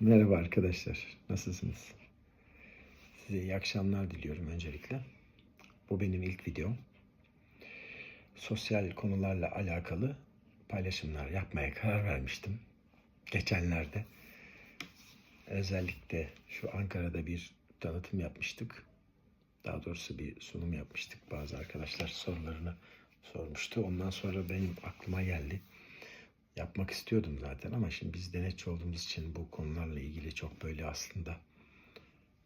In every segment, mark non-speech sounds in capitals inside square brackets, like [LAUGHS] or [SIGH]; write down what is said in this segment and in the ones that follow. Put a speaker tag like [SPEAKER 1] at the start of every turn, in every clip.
[SPEAKER 1] Merhaba arkadaşlar. Nasılsınız? Size iyi akşamlar diliyorum öncelikle. Bu benim ilk videom. Sosyal konularla alakalı paylaşımlar yapmaya karar vermiştim. Geçenlerde özellikle şu Ankara'da bir tanıtım yapmıştık. Daha doğrusu bir sunum yapmıştık. Bazı arkadaşlar sorularını sormuştu. Ondan sonra benim aklıma geldi yapmak istiyordum zaten ama şimdi biz denetçi olduğumuz için bu konularla ilgili çok böyle aslında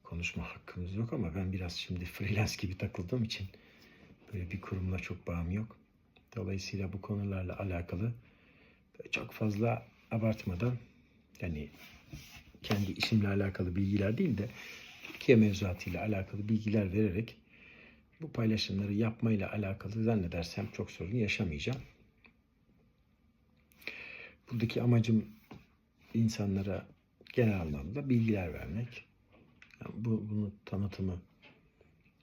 [SPEAKER 1] konuşma hakkımız yok ama ben biraz şimdi freelance gibi takıldığım için böyle bir kurumla çok bağım yok. Dolayısıyla bu konularla alakalı çok fazla abartmadan yani kendi işimle alakalı bilgiler değil de Türkiye mevzuatıyla alakalı bilgiler vererek bu paylaşımları yapmayla alakalı zannedersem çok sorun yaşamayacağım. Buradaki amacım insanlara genel anlamda bilgiler vermek. Yani bu bunu tanıtımı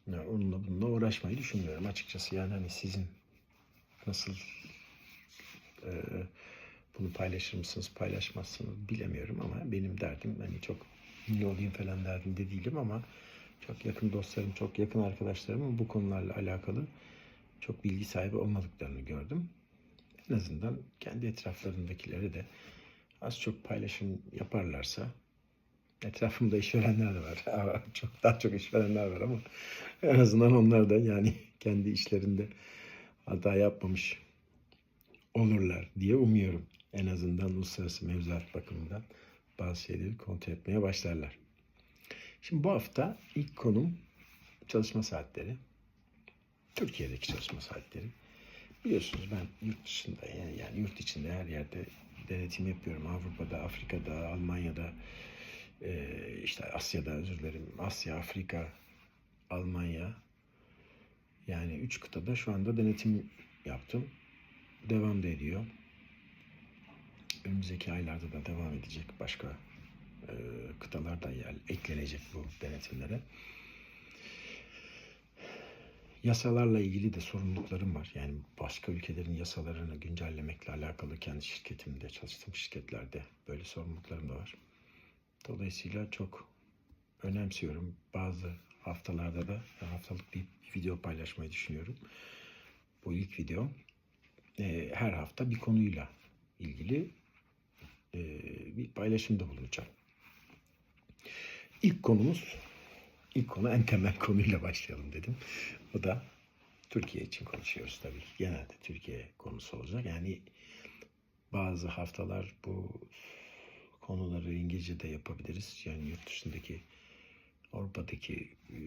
[SPEAKER 1] yani onunla bununla uğraşmayı düşünmüyorum açıkçası. Yani hani sizin nasıl e, bunu paylaşır mısınız, paylaşmazsınız bilemiyorum ama benim derdim hani çok ünlü olayım falan derdinde değilim ama çok yakın dostlarım, çok yakın arkadaşlarımın bu konularla alakalı çok bilgi sahibi olmadıklarını gördüm en azından kendi etraflarındakilere de az çok paylaşım yaparlarsa etrafımda işverenler de var. çok daha çok işverenler var ama en azından onlar da yani kendi işlerinde hata yapmamış olurlar diye umuyorum. En azından uluslararası mevzuat bakımından bazı şeyleri kontrol etmeye başlarlar. Şimdi bu hafta ilk konum çalışma saatleri. Türkiye'deki çalışma saatleri. Biliyorsunuz ben yurt dışında yani, yani yurt içinde her yerde denetim yapıyorum. Avrupa'da, Afrika'da, Almanya'da, e, işte Asya'da özür dilerim. Asya, Afrika, Almanya. Yani üç kıtada şu anda denetim yaptım. Devam da ediyor. Önümüzdeki aylarda da devam edecek. Başka e, kıtalar da yer, eklenecek bu denetimlere yasalarla ilgili de sorumluluklarım var. Yani başka ülkelerin yasalarını güncellemekle alakalı kendi şirketimde, çalıştığım şirketlerde böyle sorumluluklarım da var. Dolayısıyla çok önemsiyorum. Bazı haftalarda da haftalık bir video paylaşmayı düşünüyorum. Bu ilk video. Ee, her hafta bir konuyla ilgili e, bir paylaşımda bulunacağım. İlk konumuz İlk konu en temel konuyla başlayalım dedim. O da Türkiye için konuşuyoruz tabii. Genelde Türkiye konusu olacak. Yani bazı haftalar bu konuları İngilizce'de yapabiliriz. Yani yurt dışındaki Avrupa'daki e,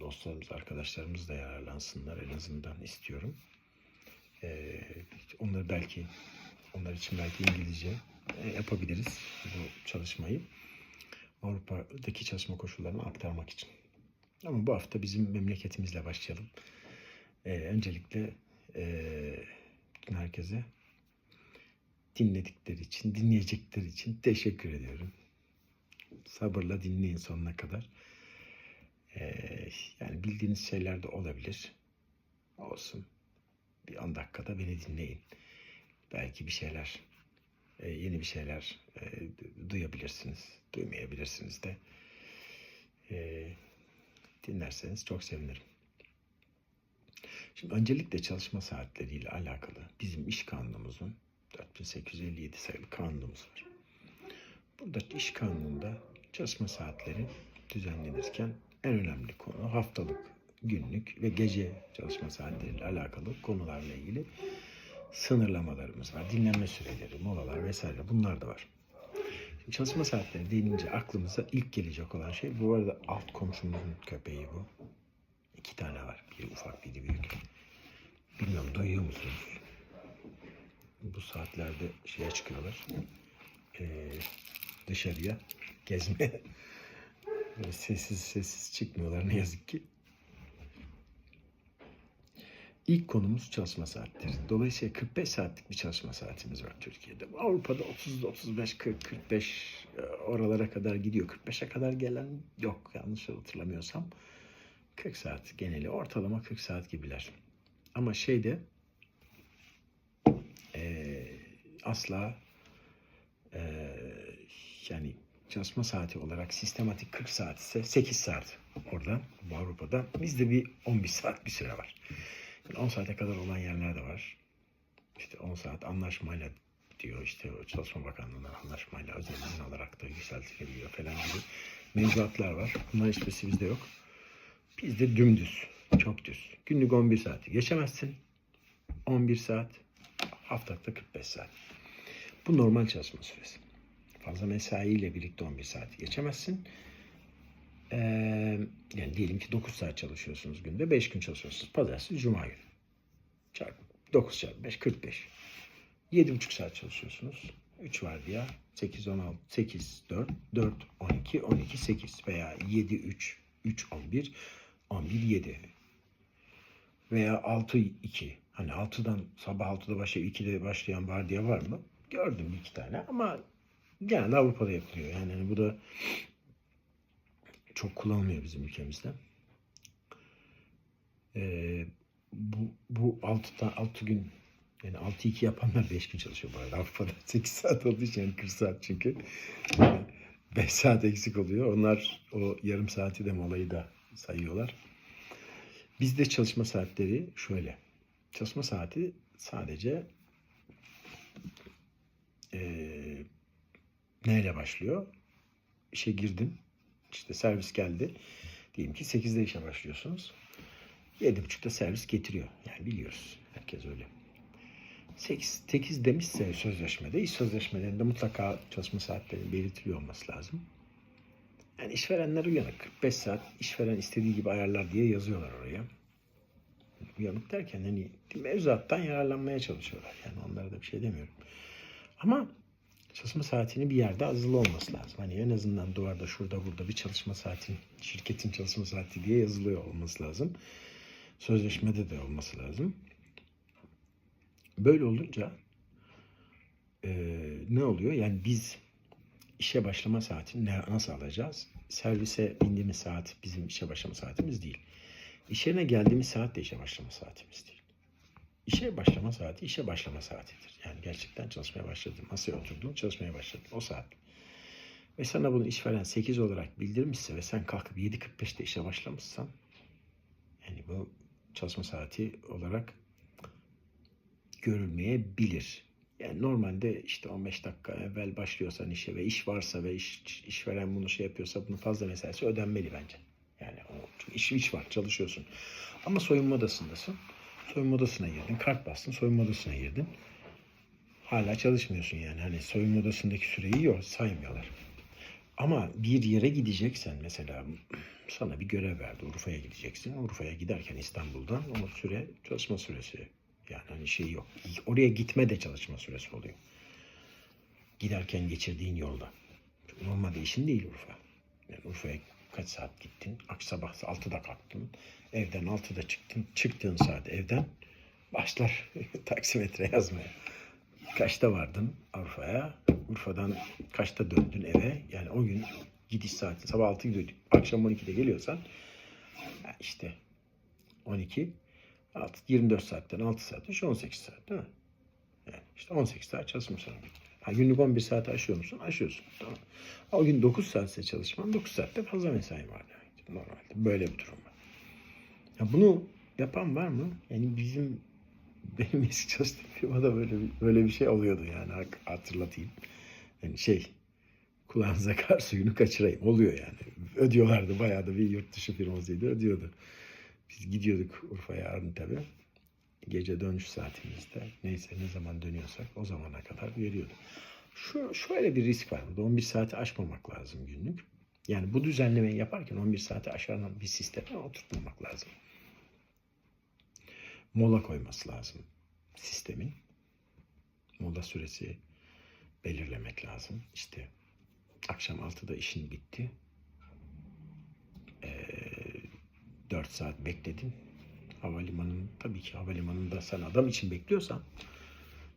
[SPEAKER 1] dostlarımız, arkadaşlarımız da yararlansınlar en azından istiyorum. Ee, onları belki onlar için belki İngilizce e, yapabiliriz bu çalışmayı. Avrupa'daki çalışma koşullarını aktarmak için. Ama bu hafta bizim memleketimizle başlayalım. Ee, öncelikle e, herkese dinledikleri için, dinleyecekleri için teşekkür ediyorum. Sabırla dinleyin sonuna kadar. Ee, yani bildiğiniz şeyler de olabilir. Olsun. Bir 10 dakikada beni dinleyin. Belki bir şeyler, e, yeni bir şeyler e, duyabilirsiniz. Duymayabilirsiniz de. E, dinlerseniz çok sevinirim. Şimdi öncelikle çalışma saatleriyle alakalı bizim iş kanunumuzun 4857 sayılı kanunumuz var. Burada iş kanununda çalışma saatleri düzenlenirken en önemli konu haftalık, günlük ve gece çalışma saatleriyle alakalı konularla ilgili sınırlamalarımız var. Dinlenme süreleri, molalar vesaire bunlar da var. Çalışma saatleri denince aklımıza ilk gelecek olan şey bu arada alt komşumuzun köpeği bu. İki tane var. Biri ufak biri büyük. Bilmiyorum duyuyor musunuz? Bu saatlerde şeye çıkıyorlar. Ee, dışarıya gezmeye. Sessiz sessiz çıkmıyorlar ne yazık ki. İlk konumuz çalışma saatleri. Dolayısıyla 45 saatlik bir çalışma saatimiz var Türkiye'de. Avrupa'da 30, 35, 40, 45 oralara kadar gidiyor. 45'e kadar gelen yok yanlış hatırlamıyorsam. 40 saat geneli ortalama 40 saat gibiler. Ama şeyde e, asla e, yani çalışma saati olarak sistematik 40 saat ise 8 saat orada bu Avrupa'da. Bizde bir 11 saat bir süre var. Yani 10 saate kadar olan yerler de var. İşte 10 saat anlaşmayla diyor işte Çalışma Bakanlığı'ndan anlaşmayla özel izin alarak da yükseltilebiliyor falan gibi mevzuatlar var. Bunların hiçbirisi bizde yok. Bizde dümdüz, çok düz. Günlük 11 saati geçemezsin. 11 saat, haftalıkta 45 saat. Bu normal çalışma süresi. Fazla mesai ile birlikte 11 saati geçemezsin. Ee, yani diyelim ki 9 saat çalışıyorsunuz günde, 5 gün çalışıyorsunuz. Pazartesi, Cuma günü. Çarpı 9 çarpı 5, 45. 7,5 saat çalışıyorsunuz. 3 var ya 8, 16, 8, 4, 4, 12, 12, 8 veya 7, 3, 3, 11, 11, 7 veya 6, 2. Hani 6'dan sabah 6'da başlayıp 2'de başlayan vardiya var mı? Gördüm iki tane ama genelde Avrupa'da yapılıyor. Yani hani bu da çok kullanılmıyor bizim ülkemizde. Ee, bu, bu 6, 6 gün yani 6-2 yapanlar 5 gün çalışıyor bu arada. Avrupa'da [LAUGHS] 8 saat olduğu için yani 40 saat çünkü. 5 saat eksik oluyor. Onlar o yarım saati de molayı da sayıyorlar. Bizde çalışma saatleri şöyle. Çalışma saati sadece eee neyle başlıyor? İşe girdin. İşte servis geldi. Diyelim ki 8'de işe başlıyorsunuz. 7.30'da servis getiriyor. Yani biliyoruz. Herkes öyle. 8, 8 demişse sözleşmede, iş sözleşmelerinde mutlaka çalışma saatlerinin belirtiliyor olması lazım. Yani işverenler uyanık. 45 saat işveren istediği gibi ayarlar diye yazıyorlar oraya. Uyanık derken hani mevzuattan yararlanmaya çalışıyorlar. Yani onlara da bir şey demiyorum. Ama çalışma saatinin bir yerde azılı olması lazım. Hani en azından duvarda şurada burada bir çalışma saati, şirketin çalışma saati diye yazılıyor olması lazım. Sözleşmede de olması lazım. Böyle olunca e, ne oluyor? Yani biz işe başlama saatini ne, nasıl alacağız? Servise bindiğimiz saat bizim işe başlama saatimiz değil. İş yerine geldiğimiz saat de işe başlama saatimiz değil. İşe başlama saati işe başlama saatidir. Yani gerçekten çalışmaya başladın. Masaya oturdun çalışmaya başladın. O saat. Ve sana bunu işveren 8 olarak bildirmişse ve sen kalkıp 7.45'te işe başlamışsan yani bu çalışma saati olarak görülmeyebilir. Yani normalde işte 15 dakika evvel başlıyorsan işe ve iş varsa ve iş, işveren bunu şey yapıyorsa bunun fazla mesaisi ödenmeli bence. Yani o, çünkü iş, iş var çalışıyorsun. Ama soyunma odasındasın. Soyunma odasına girdin. Kart bastın soyunma odasına girdin. Hala çalışmıyorsun yani. Hani soyunma odasındaki süreyi yok saymıyorlar. Ama bir yere gideceksen mesela sana bir görev verdi. Urfa'ya gideceksin. Urfa'ya giderken İstanbul'dan o süre çalışma süresi yani hani şey yok. Oraya gitme de çalışma süresi oluyor. Giderken geçirdiğin yolda. Normalde işin değil Urfa. Yani Urfa'ya kaç saat gittin? Akşam sabah 6'da kalktın. Evden 6'da çıktın. Çıktığın saat evden başlar [LAUGHS] taksimetre yazmaya. Kaçta vardın Urfa'ya? Urfa'dan kaçta döndün eve? Yani o gün gidiş saati sabah 6 gidiyor. Akşam 12'de geliyorsan işte 12 6, 24 saatten 6 saat, işte 18 saat değil mi? Yani işte 18 saat çalışmış. Ha, günlük 11 saat aşıyor musun? Aşıyorsun. Tamam. O gün 9 saatse çalışman 9 saatte fazla mesai var demek. Normalde böyle bir durum var. Ya bunu yapan var mı? Yani bizim [LAUGHS] benim eski çalıştığım firmada böyle böyle bir şey oluyordu yani hatırlatayım. Yani şey kulağınıza kar suyunu kaçırayım. Oluyor yani. Ödüyorlardı bayağı da bir yurt dışı firmasıydı ödüyordu. Biz gidiyorduk Urfa'ya Arnavut'a Gece dönüş saatimizde neyse ne zaman dönüyorsak o zamana kadar veriyordu. Şu, şöyle bir risk var burada. 11 saati aşmamak lazım günlük. Yani bu düzenlemeyi yaparken 11 saati aşaran bir sisteme oturtmamak lazım. Mola koyması lazım sistemin. Mola süresi belirlemek lazım. İşte akşam 6'da işin bitti. Ee, 4 saat bekledin. Havalimanının tabii ki havalimanında sen adam için bekliyorsan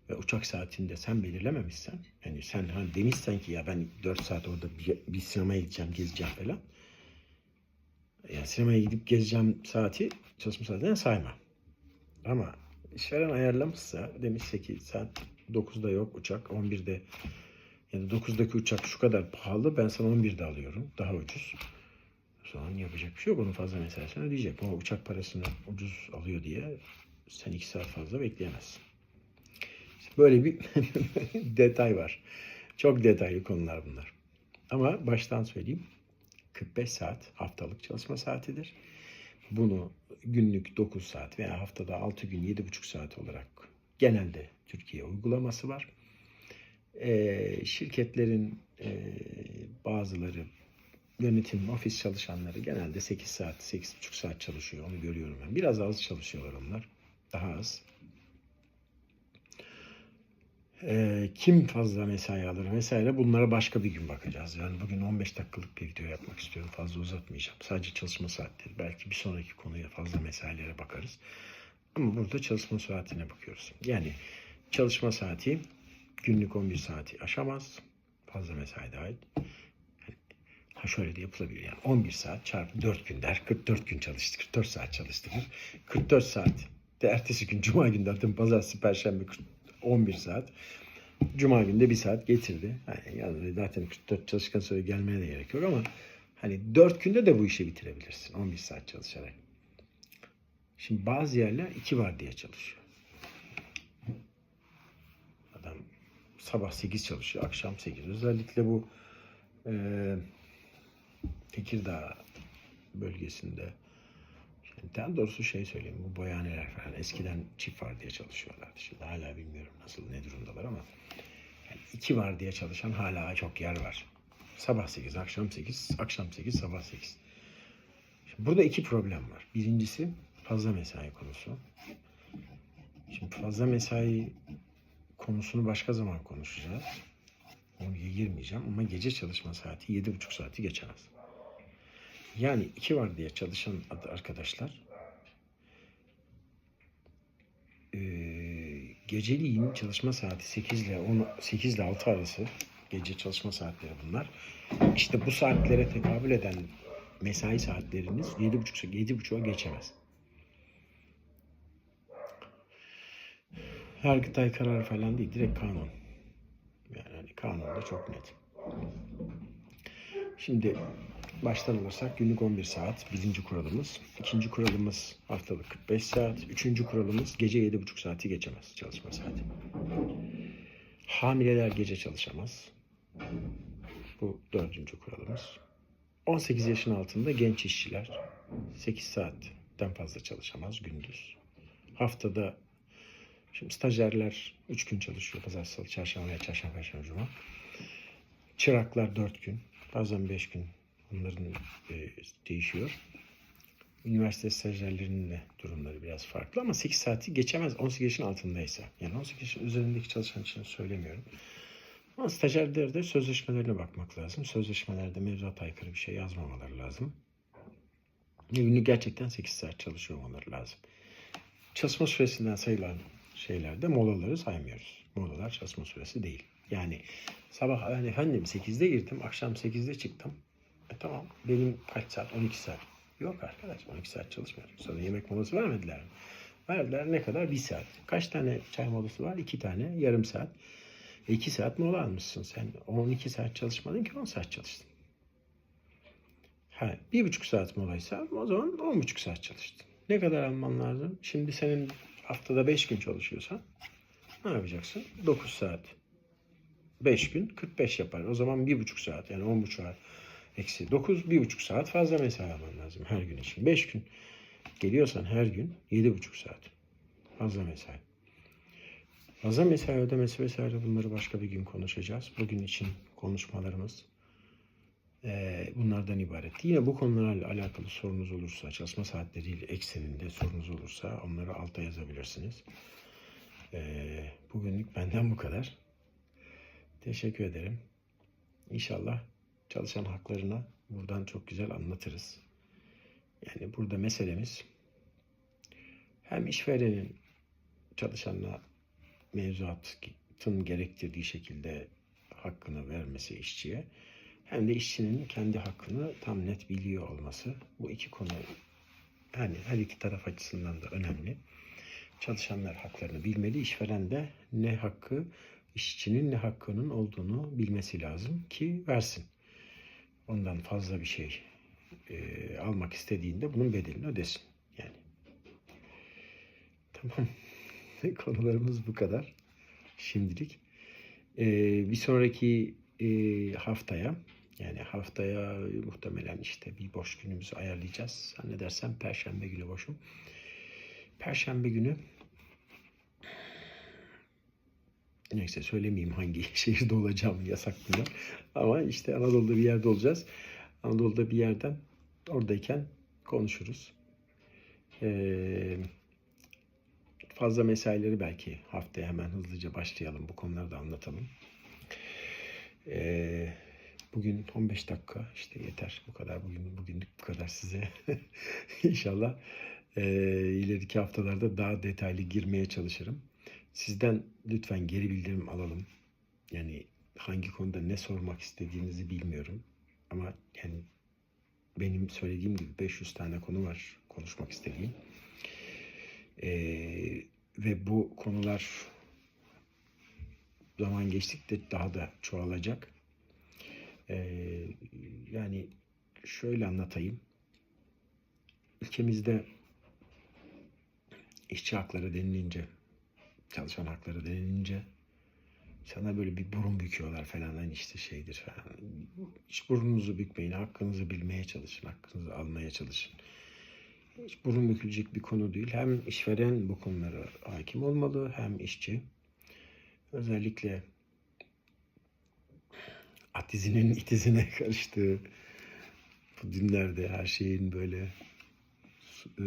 [SPEAKER 1] ve uçak saatinde sen belirlememişsen yani sen hani demişsen ki ya ben 4 saat orada bir, bir sinemaya gideceğim gezeceğim falan yani sinemaya gidip gezeceğim saati çalışma saatinden sayma. Ama işveren ayarlamışsa demişse ki saat 9'da yok uçak 11'de Ya da 9'daki uçak şu kadar pahalı ben sana 11'de alıyorum. Daha ucuz. Zaman yapacak bir şey yok. Onun fazla mesaisini ödeyecek. O uçak parasını ucuz alıyor diye sen 2 saat fazla bekleyemezsin. İşte böyle bir [LAUGHS] detay var. Çok detaylı konular bunlar. Ama baştan söyleyeyim. 45 saat haftalık çalışma saatidir. Bunu günlük 9 saat veya haftada 6 gün 7,5 saat olarak genelde Türkiye uygulaması var. Ee, şirketlerin e, bazıları yönetim, ofis çalışanları genelde 8 saat, 8,5 saat çalışıyor. Onu görüyorum ben. Biraz az çalışıyorlar onlar. Daha az. Ee, kim fazla mesai alır vesaire bunlara başka bir gün bakacağız. Yani bugün 15 dakikalık bir video yapmak istiyorum. Fazla uzatmayacağım. Sadece çalışma saatleri. Belki bir sonraki konuya fazla mesailere bakarız. Ama burada çalışma saatine bakıyoruz. Yani çalışma saati günlük 11 saati aşamaz. Fazla mesai dahil. Ha şöyle de yapılabilir yani 11 saat çarpı 4 gün der. 44 gün çalıştı. 44 saat çalıştırır. 44 saat de ertesi gün Cuma günü zaten pazartesi, perşembe 11 saat. Cuma günü de bir saat getirdi. Yani, zaten 44 çalışkan süre gelmeye de gerek yok ama hani 4 günde de bu işi bitirebilirsin 11 saat çalışarak. Şimdi bazı yerler 2 var diye çalışıyor. Adam sabah 8 çalışıyor, akşam 8. Özellikle bu e, Tekirdağ bölgesinde yani daha doğrusu şey söyleyeyim bu boyaneler falan eskiden çift var diye çalışıyorlardı. Şimdi hala bilmiyorum nasıl ne durumdalar ama yani iki var diye çalışan hala çok yer var. Sabah 8, akşam 8, akşam 8, sabah 8. Şimdi burada iki problem var. Birincisi fazla mesai konusu. Şimdi fazla mesai konusunu başka zaman konuşacağız. Onu girmeyeceğim ama gece çalışma saati 7,5 saati geçemez. Yani iki var diye çalışan arkadaşlar eee geceliğin çalışma saati 8 ile 10 8 ile 6 arası gece çalışma saatleri bunlar. İşte bu saatlere tekabül eden mesai saatleriniz 7.30 7.30'a geçemez. Yargıtay kararı falan değil, direkt kanun. Yani hani kanunda çok net. Şimdi baştan alırsak günlük 11 saat birinci kuralımız. İkinci kuralımız haftalık 45 saat. Üçüncü kuralımız gece 7,5 saati geçemez çalışma saati. Hamileler gece çalışamaz. Bu dördüncü kuralımız. 18 yaşın altında genç işçiler 8 saatten fazla çalışamaz gündüz. Haftada şimdi stajyerler 3 gün çalışıyor. Pazar, salı, çarşamba çarşamba, perşembe, cuma. Çıraklar 4 gün. Bazen 5 gün Onların e, değişiyor. Üniversite stajyerlerinin de durumları biraz farklı ama 8 saati geçemez 18 yaşın altındaysa. Yani 18 yaşın üzerindeki çalışan için söylemiyorum. Ama stajyerlerde de sözleşmelerine bakmak lazım. Sözleşmelerde mevzuat aykırı bir şey yazmamaları lazım. Günlük gerçekten 8 saat çalışıyor olmaları lazım. Çalışma süresinden sayılan şeylerde molaları saymıyoruz. Molalar çalışma süresi değil. Yani sabah yani efendim 8'de girdim, akşam 8'de çıktım. E tamam benim kaç saat? 12 saat. Yok arkadaş 12 saat çalışmıyorum. Sonra yemek molası vermediler mi? Verdiler ne kadar? Bir saat. Kaç tane çay molası var? İki tane. Yarım saat. E iki saat mola almışsın sen. 12 saat çalışmadın ki 10 saat çalıştın. Ha, bir buçuk saat molaysa o zaman on buçuk saat çalıştın. Ne kadar alman lazım? Şimdi senin haftada 5 gün çalışıyorsan ne yapacaksın? 9 saat. 5 gün 45 yapar. O zaman bir buçuk saat yani 10 buçuk saat eksi 9 bir buçuk saat fazla mesai alman lazım her gün için. 5 gün geliyorsan her gün yedi buçuk saat fazla mesai. Fazla mesai ödemesi vesaire bunları başka bir gün konuşacağız. Bugün için konuşmalarımız bunlardan ibaret. Yine bu konularla alakalı sorunuz olursa, çalışma saatleriyle ekseninde sorunuz olursa onları alta yazabilirsiniz. Bugünlük benden bu kadar. Teşekkür ederim. İnşallah çalışan haklarını buradan çok güzel anlatırız. Yani burada meselemiz hem işverenin çalışanına mevzuatın gerektirdiği şekilde hakkını vermesi işçiye hem de işçinin kendi hakkını tam net biliyor olması. Bu iki konu yani her iki taraf açısından da önemli. Çalışanlar haklarını bilmeli, işveren de ne hakkı işçinin ne hakkının olduğunu bilmesi lazım ki versin. Ondan fazla bir şey e, almak istediğinde bunun bedelini ödesin. Yani. Tamam. [LAUGHS] Konularımız bu kadar. Şimdilik. E, bir sonraki e, haftaya yani haftaya muhtemelen işte bir boş günümüzü ayarlayacağız. Zannedersem Perşembe günü boşum. Perşembe günü neyse söylemeyeyim hangi [LAUGHS] şehirde olacağım yasak bunlar. Ama işte Anadolu'da bir yerde olacağız. Anadolu'da bir yerden oradayken konuşuruz. Ee, fazla mesaileri belki haftaya hemen hızlıca başlayalım. Bu konuları da anlatalım. Ee, bugün 15 dakika işte yeter. Bu kadar bugün bugünlük bu kadar size. [LAUGHS] İnşallah e, ileriki haftalarda daha detaylı girmeye çalışırım. Sizden lütfen geri bildirim alalım. Yani hangi konuda ne sormak istediğinizi bilmiyorum. Ama yani benim söylediğim gibi 500 tane konu var konuşmak istediğim. Ee, ve bu konular zaman geçtikçe daha da çoğalacak. Ee, yani şöyle anlatayım. Ülkemizde işçi hakları denilince, çalışan hakları denilince sana böyle bir burun büküyorlar falan hani işte şeydir falan. Hiç burnunuzu bükmeyin, hakkınızı bilmeye çalışın, hakkınızı almaya çalışın. Hiç burun bükülecek bir konu değil. Hem işveren bu konulara hakim olmalı hem işçi. Özellikle atizinin itizine karıştığı bu günlerde her şeyin böyle e,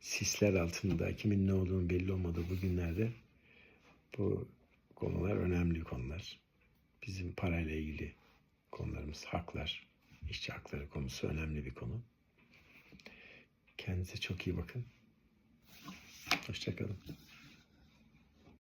[SPEAKER 1] sisler altında kimin ne olduğunu belli olmadığı bu günlerde bu konular önemli konular. Bizim parayla ilgili konularımız, haklar, işçi hakları konusu önemli bir konu. Kendinize çok iyi bakın. Hoşçakalın.